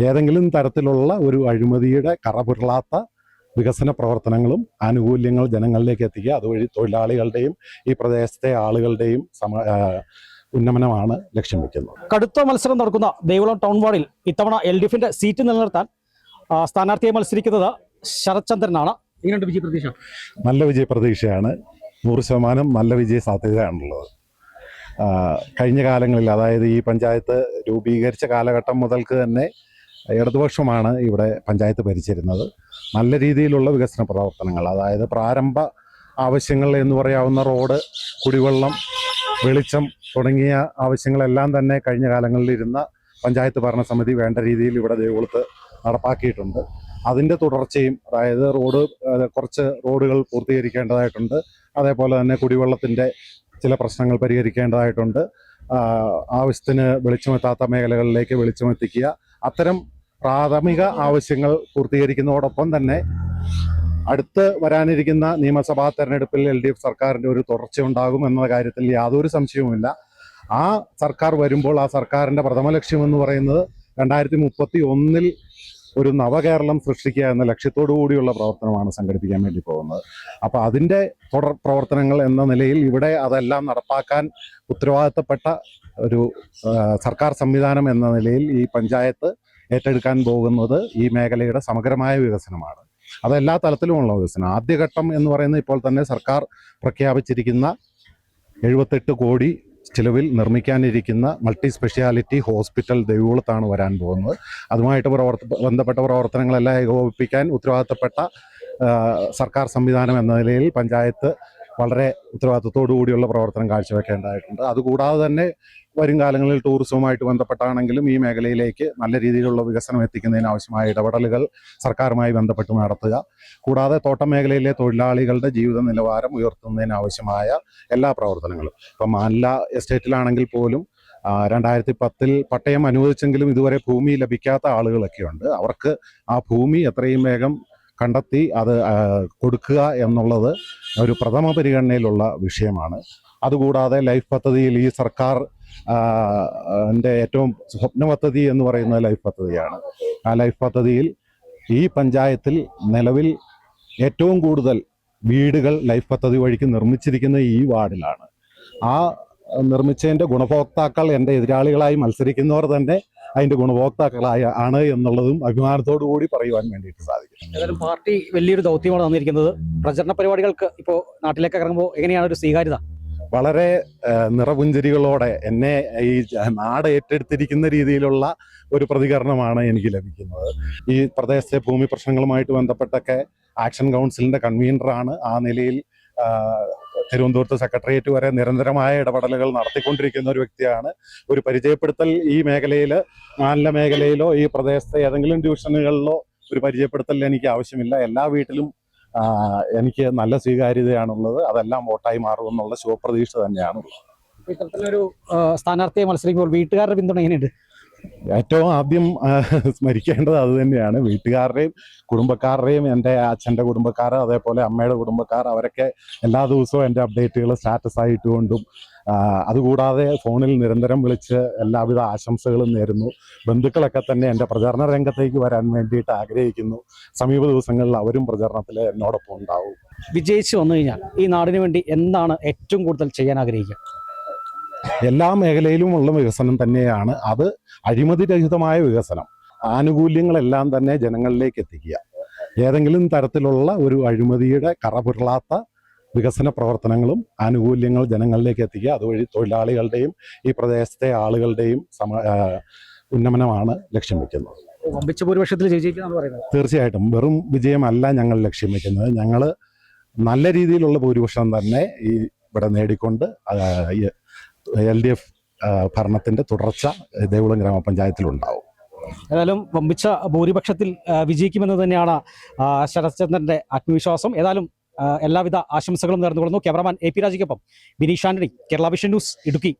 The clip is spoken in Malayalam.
ഏതെങ്കിലും തരത്തിലുള്ള ഒരു അഴിമതിയുടെ കറപുരളാത്ത വികസന പ്രവർത്തനങ്ങളും ആനുകൂല്യങ്ങൾ ജനങ്ങളിലേക്ക് എത്തിക്കുക. അതുവഴി തൊഴിലാളികളുടെയും ഈ പ്രദേശത്തെ ആളുകളുടെയും സമ ഉന്നമനമാണ് ലക്ഷ്യം വെക്കുന്നത്. കടുത്ത മത്സരം നടക്കുന്ന ദേവികുളം ടൗൺ വാർഡിൽ ഇത്തവണ എൽ ഡി എഫിന്റെ സീറ്റ് നിലനിർത്താൻ സ്ഥാനാർത്ഥിയെ മത്സരിക്കുന്നത് ശരത്ചന്ദ്രനാണ്. ഇങ്ങനെയുണ്ട് വിജയ പ്രതീക്ഷ? നല്ല വിജയ പ്രതീക്ഷയാണ്. നൂറ് ശതമാനം നല്ല വിജയ സാധ്യതയാണുള്ളത്. കഴിഞ്ഞ കാലങ്ങളിൽ അതായത് ഈ പഞ്ചായത്ത് രൂപീകരിച്ച കാലഘട്ടം മുതൽക്ക് തന്നെ ഇടതുപക്ഷമാണ് ഇവിടെ പഞ്ചായത്ത് ഭരിച്ചിരുന്നത്. നല്ല രീതിയിലുള്ള വികസന പ്രവർത്തനങ്ങൾ അതായത് പ്രാരംഭ ആവശ്യങ്ങൾ എന്ന് പറയാവുന്ന റോഡ് കുടിവെള്ളം വെളിച്ചം തുടങ്ങിയ ആവശ്യങ്ങളെല്ലാം തന്നെ കഴിഞ്ഞ കാലങ്ങളിൽ ഇരുന്ന പഞ്ചായത്ത് ഭരണസമിതി വേണ്ട രീതിയിൽ ഇവിടെ ദേവുളത്ത് നടപ്പാക്കിയിട്ടുണ്ട്. അതിന്റെ തുടർച്ചയും അതായത് റോഡ് കുറച്ച് റോഡുകൾ പൂർത്തീകരിക്കേണ്ടതായിട്ടുണ്ട്. അതേപോലെ തന്നെ കുടിവെള്ളത്തിന്റെ ചില പ്രശ്നങ്ങൾ പരിഹരിക്കേണ്ടതായിട്ടുണ്ട്. ആവശ്യത്തിന് വെളിച്ചമെത്താത്ത മേഖലകളിലേക്ക് വെളിച്ചമെത്തിക്കുക. അത്തരം പ്രാഥമിക ആവശ്യങ്ങൾ പൂർത്തീകരിക്കുന്നതോടൊപ്പം തന്നെ അടുത്ത് വരാനിരിക്കുന്ന നിയമസഭാ തെരഞ്ഞെടുപ്പിൽ എൽ ഡി എഫ് സർക്കാരിന്റെ ഒരു തുടർച്ച ഉണ്ടാകും എന്ന കാര്യത്തിൽ യാതൊരു സംശയവുമില്ല. ആ സർക്കാർ വരുമ്പോൾ ആ സർക്കാരിന്റെ പ്രഥമ ലക്ഷ്യം എന്ന് പറയുന്നത് രണ്ടായിരത്തി മുപ്പത്തി ഒന്നിൽ ഒരു നവകേരളം സൃഷ്ടിക്കുക എന്ന ലക്ഷ്യത്തോടു കൂടിയുള്ള പ്രവർത്തനമാണ് സംഘടിപ്പിക്കാൻ വേണ്ടി പോകുന്നത്. അപ്പോൾ അതിന്റെ തുടർ പ്രവർത്തനങ്ങൾ എന്ന നിലയിൽ ഇവിടെ അതെല്ലാം നടപ്പാക്കാൻ ഉത്തരവാദിത്തപ്പെട്ട ഒരു സർക്കാർ സംവിധാനം എന്ന നിലയിൽ ഈ പഞ്ചായത്ത് ഏറ്റെടുക്കാൻ പോകുന്നത് ഈ മേഖലയുടെ സമഗ്രമായ വികസനമാണ്. അത് എല്ലാ തലത്തിലുമുള്ള വികസനം. ആദ്യഘട്ടം എന്ന് പറയുന്നത് ഇപ്പോൾ തന്നെ സർക്കാർ പ്രഖ്യാപിച്ചിരിക്കുന്ന എഴുപത്തെട്ട് കോടി ചിലവിൽ നിർമ്മിക്കാനിരിക്കുന്ന മൾട്ടി സ്പെഷ്യാലിറ്റി ഹോസ്പിറ്റൽ ദൈവകുളത്താണ് വരാൻ പോകുന്നത്. അതുമായിട്ട് പ്രവർത്ത ബന്ധപ്പെട്ട പ്രവർത്തനങ്ങളെല്ലാം ഏകോപിപ്പിക്കാൻ ഉത്തരവാദിത്തപ്പെട്ട സർക്കാർ സംവിധാനം എന്ന നിലയിൽ പഞ്ചായത്ത് വളരെ ഉത്തരവാദിത്തത്തോടു കൂടിയുള്ള പ്രവർത്തനം കാഴ്ചവെക്കേണ്ടതായിട്ടുണ്ട്. അതുകൂടാതെ തന്നെ വരും കാലങ്ങളിൽ ടൂറിസവുമായിട്ട് ബന്ധപ്പെട്ടാണെങ്കിലും ഈ മേഖലയിലേക്ക് നല്ല രീതിയിലുള്ള വികസനം എത്തിക്കുന്നതിന് ആവശ്യമായ ഇടപെടലുകൾ സർക്കാരുമായി ബന്ധപ്പെട്ട് നടത്തുക. കൂടാതെ തോട്ടം മേഖലയിലെ തൊഴിലാളികളുടെ ജീവിത നിലവാരം ഉയർത്തുന്നതിന് ആവശ്യമായ എല്ലാ പ്രവർത്തനങ്ങളും. ഇപ്പം മാനില എസ്റ്റേറ്റിലാണെങ്കിൽ പോലും രണ്ടായിരത്തി പത്തിൽ പട്ടയം അനുവദിച്ചെങ്കിലും ഇതുവരെ ഭൂമി ലഭിക്കാത്ത ആളുകളൊക്കെയുണ്ട്. അവർക്ക് ആ ഭൂമി എത്രയും വേഗം കണ്ടെത്തി അത് കൊടുക്കുക എന്നുള്ളത് ഒരു പ്രഥമ പരിഗണനയിലുള്ള വിഷയമാണ്. അതുകൂടാതെ ലൈഫ് പദ്ധതിയിൽ ഈ സർക്കാർ ന്റെ ഏറ്റവും സ്വപ്ന പദ്ധതി എന്ന് പറയുന്ന ലൈഫ് പദ്ധതിയാണ്. ആ ലൈഫ് പദ്ധതിയിൽ ഈ പഞ്ചായത്തിൽ നിലവിൽ ഏറ്റവും കൂടുതൽ വീടുകൾ ലൈഫ് പദ്ധതി വഴിക്ക് നിർമ്മിച്ചിരിക്കുന്ന ഈ വാർഡിലാണ്. ആ നിർമ്മിച്ചതിന്റെ ഗുണഭോക്താക്കൾ എന്റെ എതിരാളികളായി മത്സരിക്കുന്നവർ തന്നെ അതിന്റെ ഗുണഭോക്താക്കളായ ആണ് എന്നുള്ളതും അഭിമാനത്തോടു കൂടി പറയുവാൻ വേണ്ടിയിട്ട് സാധിക്കും ഏതായാലും പാർട്ടി വലിയൊരു ദൗത്യമാണ് തന്നിരിക്കുന്നത്. പ്രചരണ പരിപാടികൾക്ക് ഇപ്പോൾ നാട്ടിലേക്ക് ഇറങ്ങുമ്പോൾ എങ്ങനെയാണ് ഒരു സ്വീകാര്യത? വളരെ നിറപുഞ്ചരികളോടെ എന്നെ ഈ നാട് ഏറ്റെടുത്തിരിക്കുന്ന രീതിയിലുള്ള ഒരു പ്രതികരണമാണ് എനിക്ക് ലഭിക്കുന്നത്. ഈ പ്രദേശത്തെ ഭൂമി പ്രശ്നങ്ങളുമായിട്ട് ബന്ധപ്പെട്ടൊക്കെ ആക്ഷൻ കൗൺസിലിന്റെ കൺവീനറാണ്. ആ നിലയിൽ തിരുവനന്തപുരത്ത് സെക്രട്ടേറിയറ്റ് വരെ നിരന്തരമായ ഇടപെടലുകൾ നടത്തിക്കൊണ്ടിരിക്കുന്ന ഒരു വ്യക്തിയാണ്. ഒരു പരിചയപ്പെടുത്തൽ ഈ മേഖലയിൽ മാലിന്യ മേഖലയിലോ ഈ പ്രദേശത്തെ ഏതെങ്കിലും ഡിവിഷനുകളിലോ ഒരു പരിചയപ്പെടുത്തൽ എനിക്ക് ആവശ്യമില്ല. എല്ലാ വീട്ടിലും എനിക്ക് നല്ല സ്വീകാര്യതയാണുള്ളത് അതെല്ലാം വോട്ടായി മാറുമെന്നുള്ള ശുഭപ്രതീക്ഷ തന്നെയാണ് ഉള്ളത്. ഇത്തരത്തിലൊരു സ്ഥാനാർത്ഥിയെ മത്സരിക്കുമ്പോൾ വീട്ടുകാരുടെ പിന്തുണ എങ്ങനെയുണ്ട് ഏറ്റവും ആദ്യം സ്മരിക്കേണ്ടത് അത് തന്നെയാണ്. വീട്ടുകാരുടെയും കുടുംബക്കാരുടെയും എന്റെ അച്ഛന്റെ കുടുംബക്കാർ അതേപോലെ അമ്മയുടെ കുടുംബക്കാർ അവരൊക്കെ എല്ലാ ദിവസവും എന്റെ അപ്ഡേറ്റുകൾ സ്റ്റാറ്റസ് ആയിട്ടുകൊണ്ടും അതുകൂടാതെ ഫോണിൽ നിരന്തരം വിളിച്ച് എല്ലാവിധ ആശംസകളും നേരുന്നു. ബന്ധുക്കളൊക്കെ തന്നെ എന്റെ പ്രചാരണ രംഗത്തേക്ക് വരാൻ വേണ്ടിയിട്ട് ആഗ്രഹിക്കുന്നു. സമീപ ദിവസങ്ങളിൽ അവരും പ്രചരണത്തിൽ എന്നോടൊപ്പം ഉണ്ടാവും. വിജയിച്ചു വന്നു കഴിഞ്ഞാൽ ഈ നാടിന് വേണ്ടി എന്താണ് ഏറ്റവും കൂടുതൽ ചെയ്യാൻ ആഗ്രഹിക്കുക? എല്ലാ മേഖലയിലുമുള്ള വികസനം തന്നെയാണ് അത് അഴിമതി രഹിതമായ വികസനം. ആനുകൂല്യങ്ങളെല്ലാം തന്നെ ജനങ്ങളിലേക്ക് എത്തിക്കുക. ഏതെങ്കിലും തരത്തിലുള്ള ഒരു അഴിമതിയുടെ കറപുരളാത്ത വികസന പ്രവർത്തനങ്ങളും ആനുകൂല്യങ്ങൾ ജനങ്ങളിലേക്ക് എത്തിക്കുക. അതുവഴി തൊഴിലാളികളുടെയും ഈ പ്രദേശത്തെ ആളുകളുടെയും സമ ഉന്നമനമാണ് ലക്ഷ്യം വെക്കുന്നത്. വമ്പിച്ച ഭൂരിപക്ഷത്തിൽ തീർച്ചയായിട്ടും. വെറും വിജയമല്ല ഞങ്ങൾ ലക്ഷ്യം വെക്കുന്നത്. ഞങ്ങൾ നല്ല രീതിയിലുള്ള ഭൂരിപക്ഷം തന്നെ ഈ ഇവിടെ നേടിക്കൊണ്ട് എൽ ഡി എഫ് ഭരണത്തിന്റെ തുടർച്ച ദേവുളം ഗ്രാമപഞ്ചായത്തിലുണ്ടാവും. ഏതായാലും വമ്പിച്ച ഭൂരിപക്ഷത്തിൽ വിജയിക്കുമെന്ന് തന്നെയാണ് ശരത്ചന്ദ്രന്റെ ആത്മവിശ്വാസം. ഏതായാലും എല്ലാവിധ ആശംസകളും നേർന്നുകൊള്ളുന്നു. Cameraman A P രാജയ്ക്കൊപ്പം Bineesh Antony. Kerala vision news Idukki.